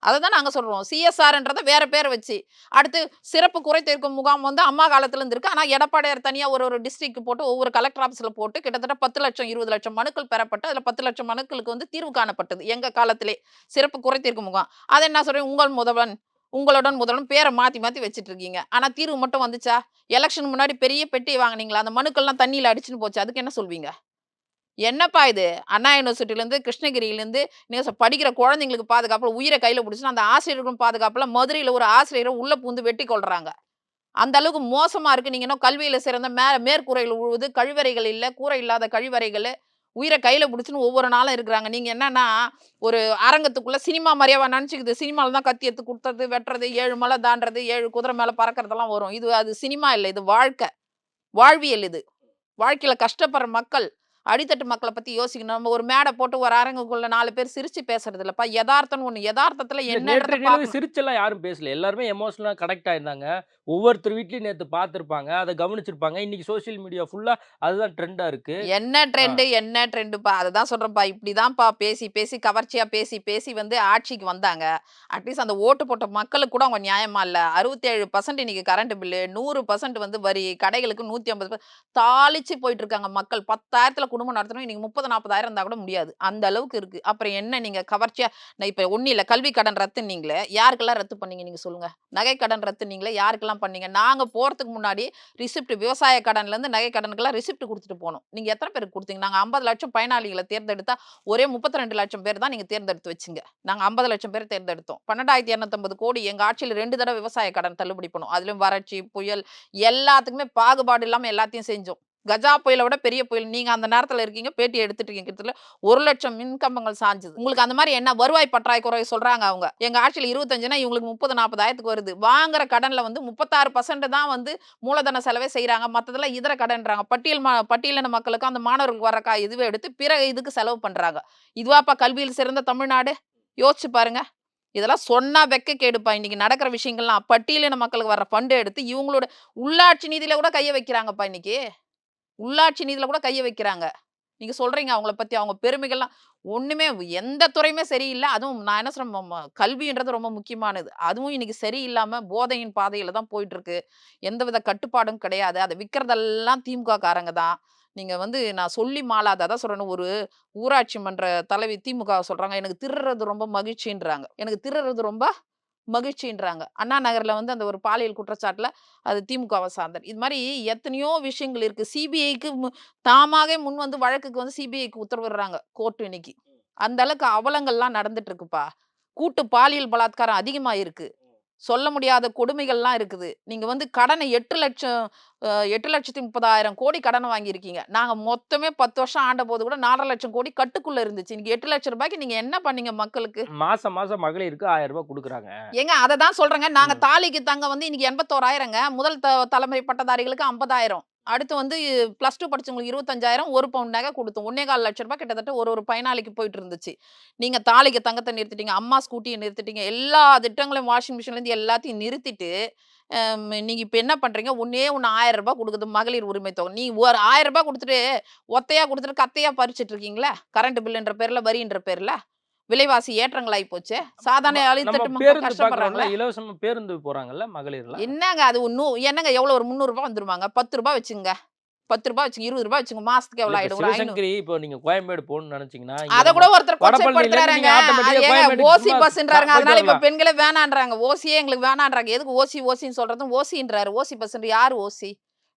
S6: அதை தான் நாங்கள் சொல்கிறோம் சிஎஸ்ஆர்ன்றதை வேறு பேரை வச்சு. அடுத்து சிறப்பு குறை தீர்க்கும் முகாம் வந்து அம்மா காலத்துலேருந்து இருக்குது ஆனால் எடப்பாடியார் தனியாக ஒரு ஒரு டிஸ்ட்ரிக்ட் போட்டு ஒவ்வொரு கலெக்டர் ஆஃபீஸில் போட்டு கிட்டத்தட்ட பத்து லட்சம் இருபது லட்சம் மனுக்கள் பெறப்பட்டு அதில் பத்து லட்சம் மனுக்களுக்கு வந்து தீர்வு காணப்பட்டது. எங்கள் காலத்திலே சிறப்பு குறை தீர்க்கும் முகாம். அதை என்ன சொல்கிறேன் உங்கள் முதல்வன் உங்களுடன் முதலும் பேரை மாற்றி மாற்றி வச்சுட்டு இருக்கீங்க. ஆனால் தீர்வு மட்டும் வந்துச்சா? எலெக்ஷன் முன்னாடி பெரிய பெட்டி வாங்கினீங்களா? அந்த மனுக்கள்லாம் தண்ணியில் அடிச்சுன்னு போச்சு. அதுக்கு என்ன சொல்வீங்க? என்னப்பா இது? அண்ணா யூனிவர்சிட்டிலேருந்து கிருஷ்ணகிரியிலேருந்து நீங்கள் படிக்கிற குழந்தைங்களுக்கு பாதுகாப்பில் உயிரை கையில் பிடிச்சுன்னா அந்த ஆசிரியர்களுக்கும் பாதுகாப்பில் மதுரையில் ஒரு ஆசிரியரை உள்ளே பூந்து வெட்டி கொள்கிறாங்க அந்த அளவுக்கு மோசமாக இருக்குது நீங்கள் இன்னும் கல்வியில் சிறந்த மே மேற்கூரையில் உழுவுது கழிவறைகள் இல்லை கூரை இல்லாத கழிவறைகள் உயிரை கையில் பிடிச்சின்னு ஒவ்வொரு நாளும் இருக்கிறாங்க. நீங்கள் என்னன்னா ஒரு அரங்கத்துக்குள்ளே சினிமா மாதிரியாவா நினச்சிக்குது. சினிமாவில் தான் கத்தி எடுத்து கொடுத்தது வெட்டுறது ஏழு மலை தாண்டுறது ஏழு குதிரை மேலே பறக்கிறதெல்லாம் வரும். இது அது சினிமா இல்லை. இது வாழ்க்கை. வாழ்வியல் இது. வாழ்க்கையில் கஷ்டப்படுற மக்கள் அடித்தட்டு மக்களை பத்தி யோசிக்கணும். நம்ம ஒரு மேடை போட்டு ஒரு அரங்குக்குள்ள நாலு பேர் சிரிச்சு பேசுறது இல்லப்பா யதார்த்தம்னு ஒண்ணு. யதார்த்தத்துல
S5: நேற்று
S6: பார்க்கணும்.
S5: சிரிச்செல்லாம் யாரும் பேசல. எல்லாருமே எமோஷனலா கனெக்ட் ஆயிருந்தாங்க. ஒவ்வொருத்தர் வீட்லயும் நேத்து பார்த்திருப்பாங்க அதை கவனிச்சிருப்பாங்க. இன்னைக்கு சோஷியல் மீடியா ஃபுல்லா அதுதான் ட்ரெண்டா இருக்கு.
S6: என்ன ட்ரெண்டு என்ன ட்ரெண்டுப்பா அதுதான் சொல்றேன்ப்பா. இப்படிதான்ப்பா. பேசி பேசி கவர்ச்சியா பேசி பேசி வந்து ஆட்சிக்கு வந்தாங்க. அட்லீஸ்ட் அந்த ஓட்டு போட்ட மக்களுக்கு கூட அவங்க நியாயமா இல்ல. அறுபத்தேழு பர்சன்ட் இன்னைக்கு கரண்ட் பில்லு நூறு பர்சன்ட் வந்து வரி கடைகளுக்கு நூத்தி ஐம்பது தாளிச்சு போயிட்டு இருக்காங்க மக்கள். பத்தாயிரத்துல குடும்பம் நடத்தணும். இன்னைக்கு முப்பது நாற்பதாயிரம் இருந்தால் கூட முடியாது. அந்த அளவுக்கு இருக்கு. அப்புறம் என்ன நீங்க கவர்ச்சியா நான் இப்ப ஒண்ணு இல்லை. கல்வி கடன் ரத்து நீங்களே யாருக்கெல்லாம் ரத்து பண்ணீங்க நீங்க சொல்லுங்க. நகை கடன் ரத்து நீங்களே யாருக்கெல்லாம் பண்ணீங்க? நாங்க போறதுக்கு முன்னாடி ரிசிப்ட் விவசாய கடன்ல இருந்து நகை கடனுக்கெல்லாம் ரிசிப்ட் கொடுத்துட்டு போனோம். நீங்க எத்தனை பேருக்கு கொடுத்தீங்க? நாங்க ஐம்பது லட்சம் பயனாளிகளை தேர்ந்தெடுத்தா ஒரே முப்பத்தி ரெண்டு லட்சம் பேர் தான் நீங்க தேர்ந்தெடுத்து வச்சுங்க. நாங்க ஐம்பது லட்சம் பேர் தேர்ந்தெடுத்தோம். பன்னெண்டாயிரத்தி இரநூத்தம்பது கோடி எங்க ஆட்சியில் ரெண்டு தடவை விவசாய கடன் தள்ளுபடி பண்ணோம். அதுலயும் வறட்சி புயல் எல்லாத்துக்குமே பாகுபாடு இல்லாம எல்லாத்தையும் செஞ்சோம். கஜா புயலை விட பெரிய புயல். நீங்கள் அந்த நேரத்தில் இருக்கீங்க பேட்டி எடுத்துட்டு இருக்கீங்க. கிட்டத்தட்ட ஒரு லட்சம் மின்கம்பங்கள் சாஞ்சுது. உங்களுக்கு அந்த மாதிரி என்ன வருவாய் பற்றாக்குறை சொல்கிறாங்க அவங்க? எங்கள் ஆட்சியில் இருபத்தஞ்சுனா இவங்களுக்கு முப்பது நாற்பதாயிரத்துக்கு வருது. வாங்குற கடனில் வந்து முப்பத்தாறு பர்சன்ட் தான் வந்து மூலதன செலவே செய்கிறாங்க மற்றதெல்லாம் இதர கடன்றாங்க. பட்டியல் மா பட்டியலின மக்களுக்கு அந்த மாணவர்களுக்கு வர கா இதுவே எடுத்து பிற இதுக்கு செலவு பண்ணுறாங்க இதுவாப்பா கல்வியில் சிறந்த தமிழ்நாடு? யோசிச்சு பாருங்க. இதெல்லாம் சொன்னால் வெக்க கேடுப்பா. இன்றைக்கி நடக்கிற விஷயங்கள்லாம் பட்டியலின மக்களுக்கு வர ஃபண்டு எடுத்து இவங்களோட உள்ளாட்சி நிதியில் கூட கையை வைக்கிறாங்கப்பா இன்றைக்கி உள்ளாட்சி நிதியில் கூட கையை வைக்கிறாங்க. நீங்கள் சொல்கிறீங்க அவங்கள பற்றி அவங்க பெருமைகள்லாம். ஒன்றுமே எந்த துறையுமே சரியில்லை. அதுவும் நான் என்ன சொல்கிறேன் கல்வின்றது ரொம்ப முக்கியமானது. அதுவும் இன்றைக்கி சரியில்லாமல் போதையின் பாதையில் தான் போயிட்டுருக்கு. எந்த வித கட்டுப்பாடும் கிடையாது. அதை விற்கிறதெல்லாம் திமுக காரங்க தான். நீங்கள் வந்து நான் சொல்லி மாளாத அதான் சொல்கிறேன்னு ஒரு ஊராட்சி மன்ற தலைவி திமுக சொல்கிறாங்க எனக்கு திருடுறது ரொம்ப மகிழ்ச்சின்றாங்க. எனக்கு திருடுறது ரொம்ப மகிழ்ச்சின்றாங்க. அண்ணா நகர்ல வந்து அந்த ஒரு பாலியல் குற்றச்சாட்டுல அது திமுகவை சார்ந்தர் இது மாதிரி எத்தனையோ விஷயங்கள் இருக்கு. சிபிஐக்கு தாமாகவே முன் வந்து வழக்குக்கு வந்து சிபிஐக்கு உத்தரவிடுறாங்க கோர்ட் இன்னைக்கு. அந்த அளவுக்கு அவலங்கள்லாம் நடந்துட்டு இருக்குப்பா. கூட்டு பாலியல் பலாத்காரம் அதிகமா இருக்கு சொல்ல முடியாத கொடுமைகள்லாம் இருக்குது. நீங்க வந்து கடனை எட்டு லட்சம் எட்டு லட்சத்தி முப்பதாயிரம் கோடி கடனை வாங்கியிருக்கீங்க. நாங்க மொத்தமே பத்து வருஷம் ஆண்ட போது கூட நாலரை லட்சம் கோடி கட்டுக்குள்ள இருந்துச்சு. இன்னைக்கு எட்டு லட்சம் ரூபாய்க்கு நீங்க என்ன பண்ணீங்க மக்களுக்கு?
S5: மாசம் மாசம் மகளிருக்கு ஆயிரம் ரூபாய் கொடுக்குறாங்க.
S6: ஏங்க அதை தான் சொல்றேங்க. நாங்க
S5: ம்.
S6: தாலிக்கு தங்க வந்து இன்னைக்கு எண்பத்தோராயிரங்க. முதல் த தலைமுறை பட்டதாரிகளுக்கு ஐம்பதாயிரம். அடுத்து வந்து ப்ளஸ் டூ படிச்சவங்களுக்கு இருபத்தஞ்சாயிரம் ஒரு பவுன் நகை கொடுத்தோம். ஒன்னே கால் லட்ச ரூபாய் கிட்டத்தட்ட ஒரு ஒரு பயனாளிக்கு போயிட்டு இருந்துச்சு. நீங்க தாலிக்கு தங்கத்தை நிறுத்திட்டீங்க அம்மா ஸ்கூட்டியை நிறுத்திட்டீங்க எல்லா திட்டங்களையும் வாஷிங் மிஷின்லேருந்து எல்லாத்தையும் நிறுத்திட்டு நீங்கள் நீங்க இப்போ என்ன பண்றீங்க? ஒன்னே ஒன்று ஆயிரம் ரூபாய் கொடுக்குது மகளிர் உரிமை தொகை. நீ ஒரு ஆயிரம் ரூபாய் கொடுத்துட்டு ஒத்தையா கொடுத்துட்டு கத்தையா பறிச்சிட்டு இருக்கீங்களா? கரண்ட் பில்லுன்ற பேர்ல வரின்ற பேர்ல? விலைவாசி ஏற்றங்களாகி போச்சு. சாதாரண கஷ்டப்படுறாங்களே?
S5: இலவசமா பேருந்து போறாங்கல்ல மகளிர்ல
S6: என்னங்க அது ஒன்றும் என்னங்க எவ்வளோ ஒரு முந்நூறுரூபா வந்துருவாங்க பத்து ரூபாய் வச்சுங்க. பத்து ரூபாய் வச்சுங்க இருபது ரூபாய் வச்சுங்க மாசத்துக்கு எவ்வளோ
S5: இல்ல, இப்ப
S6: ஆயிடும்
S5: சிவசங்கரி இப்போ நீங்க கோயம்பேடு போகணும்னு நினைச்சீங்கன்னா
S6: அத கூட ஒருத்தர் ஓசி பஸ்ன்றாங்க அதனால இப்ப. பெண்களே வேணான்றாங்க. ஓசியே எங்களுக்கு வேணான்றாங்க. எதுக்கு ஓசி ஓசின்னு சொல்றதும்? ஓசின்றாரு. ஓசி பஸ் யாரு ஓசி?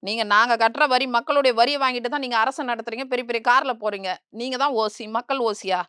S6: நீங்க நாங்க கட்டுற வரி மக்களுடைய வரியை வாங்கிட்டு தான் நீங்க அரசு நடத்துறீங்க. பெரிய பெரிய கார்ல போறீங்க. நீங்க தான் ஓசி மக்கள் ஓசியா?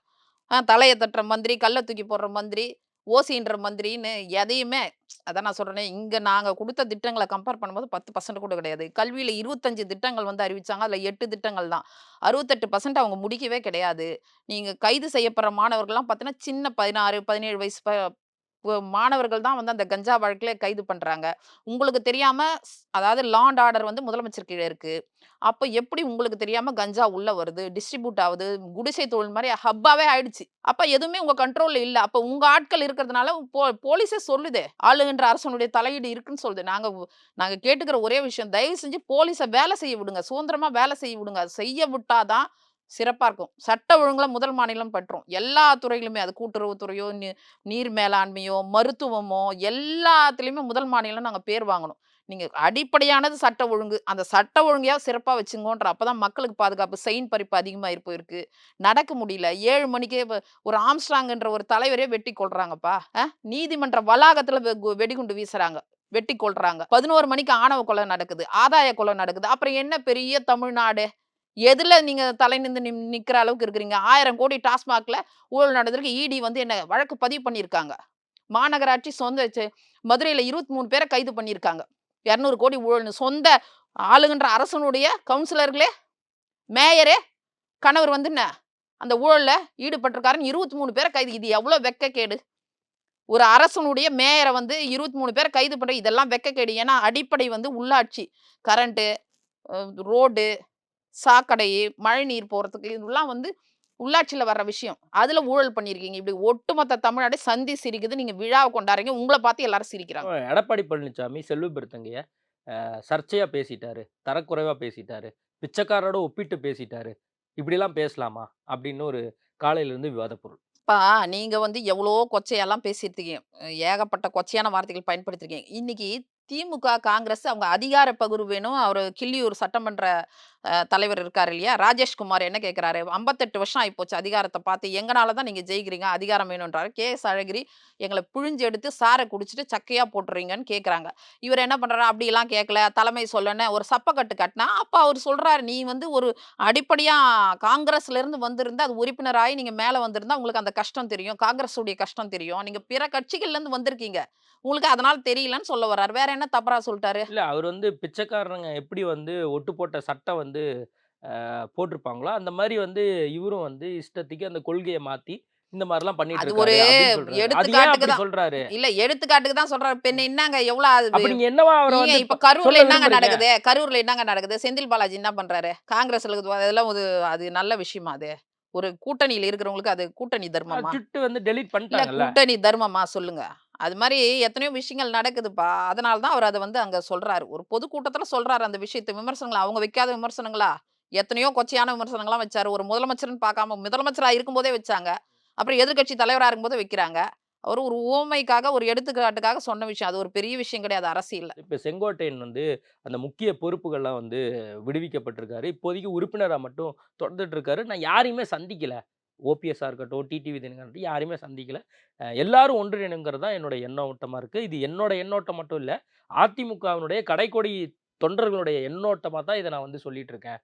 S6: தலையை தட்டுற மந்திரி கல்லை தூக்கி போடுற மந்திரி ஓசின்ற மந்திரின்னு எதையுமே அதான் நான் சொல்றேனே இங்கே நாங்கள் கொடுத்த திட்டங்களை கம்பேர் பண்ணும்போது பத்து பர்சன்ட் கூட கிடையாது. கல்வியில் இருபத்தஞ்சு திட்டங்கள் வந்து அறிவித்தாங்க அதில் எட்டு திட்டங்கள் தான். அறுபத்தெட்டு பர்சன்ட் அவங்க முடிக்கவே கிடையாது. நீங்கள் கைது செய்யப்படுற மாணவர்கள்லாம் பார்த்தீங்கன்னா சின்ன பதினாறு பதினேழு வயசு ப- மாணவர்கள் தான் வந்து அந்த கஞ்சா வழக்குல கைது பண்றாங்க. உங்களுக்கு தெரியாமல் அதாவது லாண்ட் ஆர்டர் வந்து முதலமைச்சர் கீழே இருக்கு. அப்போ எப்படி உங்களுக்கு தெரியாம கஞ்சா உள்ள வருது? டிஸ்ட்ரிபியூட் ஆகுது? குடிசை தொழில் மாதிரி ஹப்பாவே ஆயிடுச்சு. அப்ப எதுவுமே உங்க கண்ட்ரோல்ல இல்ல. அப்ப உங்க ஆட்கள் இருக்கிறதுனால போ- போலீஸே சொல்லுதே. ஆளுகின்ற அரசனுடைய தலையீடு இருக்குன்னு சொல்லுது. நாங்க நாங்கள் நாங்க கேட்டுக்கிற ஒரே விஷயம் தயவு செஞ்சு போலீஸை வேலை செய்ய விடுங்க. சுதந்திரமா வேலை செய்ய விடுங்க. செய்ய விட்டாதான் சிறப்பாக இருக்கும். சட்ட ஒழுங்கில் முதல் மாநிலம் பற்றும். எல்லா துறையிலுமே அது கூட்டுறவுத்துறையோ நீர் மேலாண்மையோ மருத்துவமோ எல்லாத்துலேயுமே முதல் மாநிலம் நாங்கள் பேர் வாங்கணும். நீங்கள் அடிப்படையானது சட்ட ஒழுங்கு. அந்த சட்ட ஒழுங்கையாக சிறப்பாக வச்சுங்கோன்ற அப்பதான் மக்களுக்கு பாதுகாப்பு செயின் பறிப்பு அதிகமாகி போயிருக்கு. நடக்க முடியல. ஏழு மணிக்கே ஒரு ஆம்ஸ்ட்ராங்கன்ற ஒரு தலைவரே வெட்டி கொள்றாங்கப்பா நீதிமன்ற வளாகத்தில் வெ- கு- வெடிகுண்டு வீசுறாங்க. வெட்டி கொள்றாங்க பதினோரு மணிக்கு ஆணவ கொலை நடக்குது. ஆதாய கொலை நடக்குது. அப்புறம் என்ன பெரிய தமிழ்நாடு? எதில் நீங்கள் தலை நின்று நிம்- நிற்கிற அளவுக்கு இருக்கிறீங்க? ஆயிரம் கோடி டாஸ்மாகில் ஊழல் நடந்திருக்கு. இடி வந்து என்ன வழக்கு பதிவு பண்ணியிருக்காங்க. மாநகராட்சி சொந்த மதுரையில் இருபத்தி மூணு பேரை கைது பண்ணியிருக்காங்க. இரநூறு கோடி ஊழல்னு. சொந்த ஆளுகின்ற அரசனுடைய கவுன்சிலர்களே மேயரே கணவர் வந்து என்ன? அந்த ஊழலில் ஈடுபட்டிருக்காருன்னு இருபத்தி மூணு பேரை கைது. இது எவ்வளோ வெக்கக்கேடு? ஒரு அரசனுடைய மேயரை வந்து இருபத்தி மூணு பேரை கைது பண்ணுற இதெல்லாம் வெக்கக்கேடு. ஏன்னா அடிப்படை வந்து உள்ளாட்சி. கரண்ட்டு ரோடு சாக்கடை மழை நீர் போறதுக்கு இதெல்லாம் வந்து உள்ளாட்சியில வர்ற விஷயம். அதுல ஊழல் பண்ணியிருக்கீங்க. இப்படி ஒட்டுமொத்த தமிழ்நாடு சந்தி சிரிக்குது. நீங்க விழாவை கொண்டாடுறீங்க. உங்களை பார்த்து எல்லாரும் சிரிக்கிறாங்க.
S5: எடப்பாடி பழனிசாமி செல்வ பெருத்தங்கைய அஹ், சர்ச்சையா பேசிட்டாரு. தரக்குறைவா பேசிட்டாரு. பிச்சைக்காரோட ஒப்பிட்டு பேசிட்டாரு. இப்படிலாம் பேசலாமா? அப்படின்னு ஒரு காலையில இருந்து விவாத பொருள்
S6: அப்பா நீங்க வந்து எவ்வளோ கொச்சையெல்லாம் பேசியிருக்கீங்க. ஏகப்பட்ட கொச்சையான வார்த்தைகள் பயன்படுத்திருக்கீங்க இன்னைக்கு திமுக காங்கிரஸ் அவங்க அதிகார பகிர்வு வேணும். அவர் கிள்ளியூர் சட்டமன்ற தலைவர் இருக்கார் இல்லையா? ராஜேஷ்குமார் என்ன கேட்குறாரு? ஐம்பத்தெட்டு வருஷம் ஆகிப்போச்சு அதிகாரத்தை பார்த்து. எங்களால் தான் நீங்கள் ஜெயிக்கிறீங்க? அதிகாரம் வேணுன்றாரு கே. எஸ். அழகிரி எங்களை பிழிஞ்சு எடுத்து சாரை குடிச்சிட்டு சக்கையாக போட்டுறீங்கன்னு கேட்குறாங்க. இவர் என்ன பண்ணுறாரு அப்படிலாம் கேட்கல. தலைமை சொல்லணும் ஒரு சப்பக்கட்டு கட்டினா அப்போ அவர் சொல்கிறாரு நீ வந்து ஒரு அடிப்படையாக காங்கிரஸ்லேருந்து வந்திருந்தா அது உறுப்பினராகி நீங்கள் மேலே வந்திருந்தா உங்களுக்கு அந்த கஷ்டம் தெரியும். காங்கிரஸுடைய கஷ்டம் தெரியும். நீங்கள் பிற கட்சிகள்லேருந்து வந்திருக்கீங்க. உங்களுக்கு அதனால தெரியலன்னு சொல்ல வர்றாரு. வேற என்ன தப்பரா சொல்லிட்டாரு?
S5: இல்லை அவர் வந்து பிச்சைக்காரங்க எப்படி வந்து ஒட்டு போட்ட சட்டம் வந்து அஹ், போட்டிருப்பாங்களோ? அந்த மாதிரி வந்து இவரும் வந்து இஷ்டத்துக்கு அந்த கொள்கையை மாத்தி இந்த மாதிரிலாம் பண்ணிட்டு
S6: ஒரு எடுத்துக்காட்டுக்கு.
S5: சொல்றாரு?
S6: இல்ல எடுத்துக்காட்டுக்கு தான் சொல்றாரு. பெண் என்னங்க எவ்வளவு
S5: நீங்க என்னவா அவரை வந்து
S6: இப்ப கரூர்ல என்னங்க? நடக்குது? கரூர்ல என்னங்க நடக்குது? செந்தில் பாலாஜி என்ன பண்றாரு? காங்கிரஸ்ல அதெல்லாம் ஒரு அது நல்ல விஷயமா அது? ஒரு கூட்டணியில இருக்கிறவங்களுக்கு அது கூட்டணி தர்மமா?
S5: வந்து டெலீட்
S6: இல்ல
S5: பண்ணிட்டாங்கல்ல?
S6: கூட்டணி தர்மமா? சொல்லுங்க. அது மாதிரி எத்தனையோ விஷயங்கள் நடக்குதுப்பா. அதனால தான் அவர் அதை வந்து அங்க சொல்றாரு. ஒரு பொதுக்கூட்டத்துல சொல்றாரு அந்த விஷயத்தை. விமர்சனங்களா? அவங்க வைக்காத விமர்சனங்களா? எத்தனையோ கொச்சையான விமர்சனங்களாம் வச்சாரு. ஒரு முதலமைச்சர்னு பார்க்காம முதலமைச்சரா இருக்கும்போதே வச்சாங்க. அப்புறம் எதிர்க்கட்சி தலைவராக இருக்கும்போது வைக்கிறாங்க. அவர் ஒரு ஓமைக்காக ஒரு எடுத்துக்காட்டுக்காக சொன்ன விஷயம். அது ஒரு பெரிய விஷயம் கிடையாது அரசியல்
S5: இப்போ செங்கோட்டையன் வந்து அந்த முக்கிய பொறுப்புகள்லாம் வந்து விடுவிக்கப்பட்டிருக்காரு. இப்போதைக்கு உறுப்பினராக மட்டும் தொடர்ந்துட்டு இருக்காரு. நான் யாரையுமே சந்திக்கல. ஓபிஎஸ்ஸாக இருக்கட்டும் டிடிவி தினகரன் யாருமே சந்திக்கல. எல்லாரும் ஒன்றிணைங்கிறது தான் என்னோட எண்ணோட்டமாக இருக்குது இது என்னோட எண்ணோட்டம் மட்டும் இல்லை அதிமுகவினுடைய கடைக்கோடி தொண்டர்களுடைய எண்ணோட்டமாக தான் இதை நான் வந்து சொல்லிட்டு இருக்கேன்.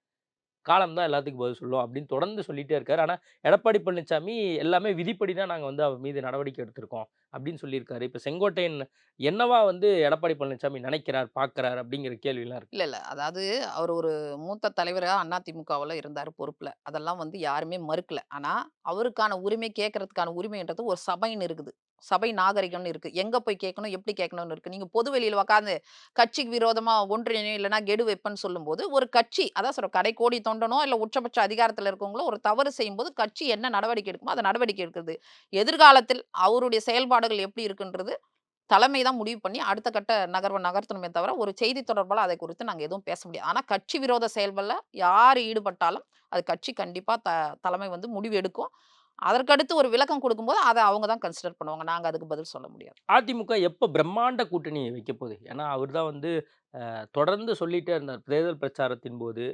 S5: காலம் தான் எல்லாத்துக்கும் பதில் சொல்லும் அப்படின்னு தொடர்ந்து சொல்லிகிட்டே இருக்கார். ஆனால் எடப்பாடி பழனிசாமி எல்லாமே விதிப்படி தான் நாங்கள் வந்து அவர் மீது நடவடிக்கை எடுத்திருக்கோம். அப்படின்னு சொல்லியிருக்காரு. இப்போ செங்கோட்டையன் என்னவா வந்து எடப்பாடி பழனிசாமி நினைக்கிறார் பார்க்குறார் அப்படிங்கிற கேள்வியெல்லாம் இருக்கு.
S6: இல்லை இல்லை. அதாவது அவர் ஒரு மூத்த தலைவரா அதிமுகவில் இருந்தார் பொறுப்பில். அதெல்லாம் வந்து யாருமே மறுக்கல. ஆனால் அவருக்கான உரிமை கேட்கறதுக்கான உரிமைன்றது ஒரு சபைன்னு இருக்குது. சபை நாகரிகம்னு இருக்கு. எங்க போய் கேட்கணும் எப்படி கேட்கணும்னு இருக்கு. நீங்க பொது வெளியில உட்காந்து கட்சிக்கு விரோதமா ஒன்றிணையும் இல்லைன்னா கெடு வைப்பன்னு சொல்லும்போது ஒரு கட்சி அதான் சொல்ற கடை கோடி தொண்டனோ இல்ல உச்சபட்ச அதிகாரத்துல இருக்கவங்களோ ஒரு தவறு செய்யும்போது கட்சி என்ன நடவடிக்கை எடுக்குமோ அதை நடவடிக்கை எடுக்கிறது. எதிர்காலத்தில் அவருடைய செயல்பாடு நாடுகள் எப்படி இருக்குன்றது தலைமை தான் முடிவு பண்ணி அடுத்த கட்ட நகர்வை நகர்த்தணுமே தவிர ஒரு செய்தி தொடர்பால் அதை குறித்து நாங்கள் எதுவும் பேச முடியாது. ஆனால் கட்சி விரோத செயல்களில் யார் ஈடுபட்டாலும் அது கட்சி கண்டிப்பாக த தலைமை வந்து முடிவு எடுக்கும். அதற்கடுத்து ஒரு விளக்கம் கொடுக்கும்போது அதை அவங்க தான் கன்சிடர் பண்ணுவாங்க. நாங்கள் அதுக்கு பதில் சொல்ல முடியாது.
S5: அதிமுக எப்போ பிரம்மாண்ட கூட்டணி வைக்க போகுது? ஏன்னா அவர் தான் வந்து தொடர்ந்து சொல்லிட்டே இருந்தார். தேர்தல் பிரச்சாரத்தின் போது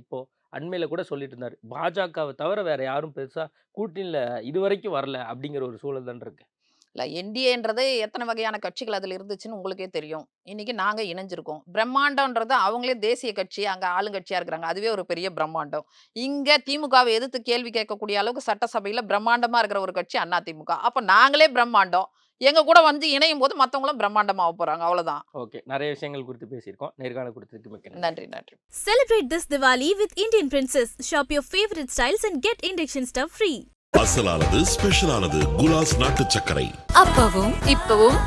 S5: இப்போது அண்மையில் கூட சொல்லிட்டு இருந்தார். பாஜகவை தவிர வேறு யாரும் பெருசாக கூட்டணியில் இதுவரைக்கும் வரல அப்படிங்கிற ஒரு சூழல் தான் இருக்குது
S6: இல்ல என்டிஏன்றது எத்தனை வகையான கட்சிகள் அதுல இருந்துச்சுன்னு உங்களுக்கே தெரியும். இன்னைக்கு நாங்க இணைஞ்சிருக்கோம். பிரம்மாண்டம்ன்றது அவங்களே தேசிய கட்சி அங்க ஆளுங்கட்சியா இருக்கிறாங்க. அதுவே ஒரு பெரிய பிரம்மாண்டம். இங்க திமுகவை எதிர்த்து கேள்வி கேட்கக்கூடிய அளவுக்கு சட்டசபையில பிரம்மாண்டமா இருக்கிற ஒரு கட்சி அண்ணா திமுக. அப்ப நாங்களே பிரம்மாண்டம். எங்க கூட வந்து இணையும் போது மத்தவங்களும் பிரம்மாண்டமா போறாங்க. அவ்வளவுதான்.
S5: ஓகே. நிறைய விஷயங்கள் குறித்து பேசியிருக்கோம். நேர்காணல் கொடுத்ததுக்கு மிக்க நன்றி.
S6: நன்றி
S1: Celebrate this Diwali with Indian Princess. Shop your favorite styles and get induction stuff free.
S2: அசலானது ஸ்பெஷலானது குலாஸ் நாட்டு சர்க்கரை
S3: அப்பவும் இப்பவும்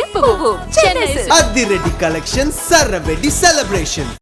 S3: எப்பவும்.
S4: அதிரடி கலெக்ஷன் சரவெடி செலிப்ரேஷன்